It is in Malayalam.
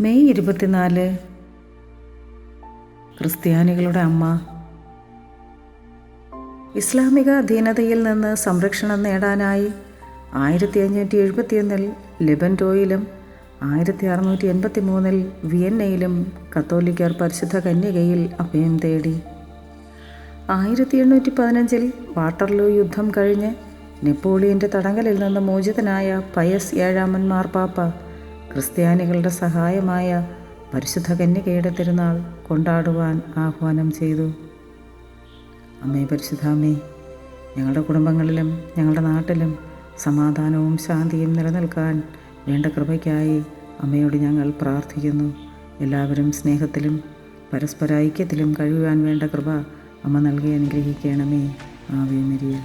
മെയ് ഇരുപത്തിനാല്. ക്രിസ്ത്യാനികളുടെ അമ്മ. ഇസ്ലാമിക അധീനതയിൽ നിന്ന് സംരക്ഷണം നേടാനായി ആയിരത്തി അഞ്ഞൂറ്റി എഴുപത്തിയൊന്നിൽ ലെബൻഡോയിലും ആയിരത്തി അറുന്നൂറ്റി എൺപത്തി മൂന്നിൽ വിയന്നയിലും കത്തോലിക്കർ പരിശുദ്ധ കന്യകയിൽ അഭയം തേടി. ആയിരത്തി എണ്ണൂറ്റി പതിനഞ്ചിൽ വാട്ടർലൂ യുദ്ധം കഴിഞ്ഞ് നെപ്പോളിയന്റെ തടങ്കലിൽ നിന്ന് മോചിതനായ പയസ് ഏഴാമൻ മാർപ്പാപ്പ ക്രിസ്ത്യാനികളുടെ സഹായമായ പരിശുദ്ധ കന്യകയുടെ തിരുനാൾ കൊണ്ടാടുവാൻ ആഹ്വാനം ചെയ്തു. അമ്മേ പരിശുദ്ധാമ്മേ ഞങ്ങളുടെ കുടുംബങ്ങളിലും ഞങ്ങളുടെ നാട്ടിലും സമാധാനവും ശാന്തിയും നിലനിൽക്കാൻ വേണ്ട കൃപയ്ക്കായി അമ്മയോട് ഞങ്ങൾ പ്രാർത്ഥിക്കുന്നു. എല്ലാവരും സ്നേഹത്തിലും പരസ്പര ഐക്യത്തിലും കഴിയുവാൻ വേണ്ട കൃപ അമ്മ നൽകി അനുഗ്രഹിക്കണമേ. Ave Maria.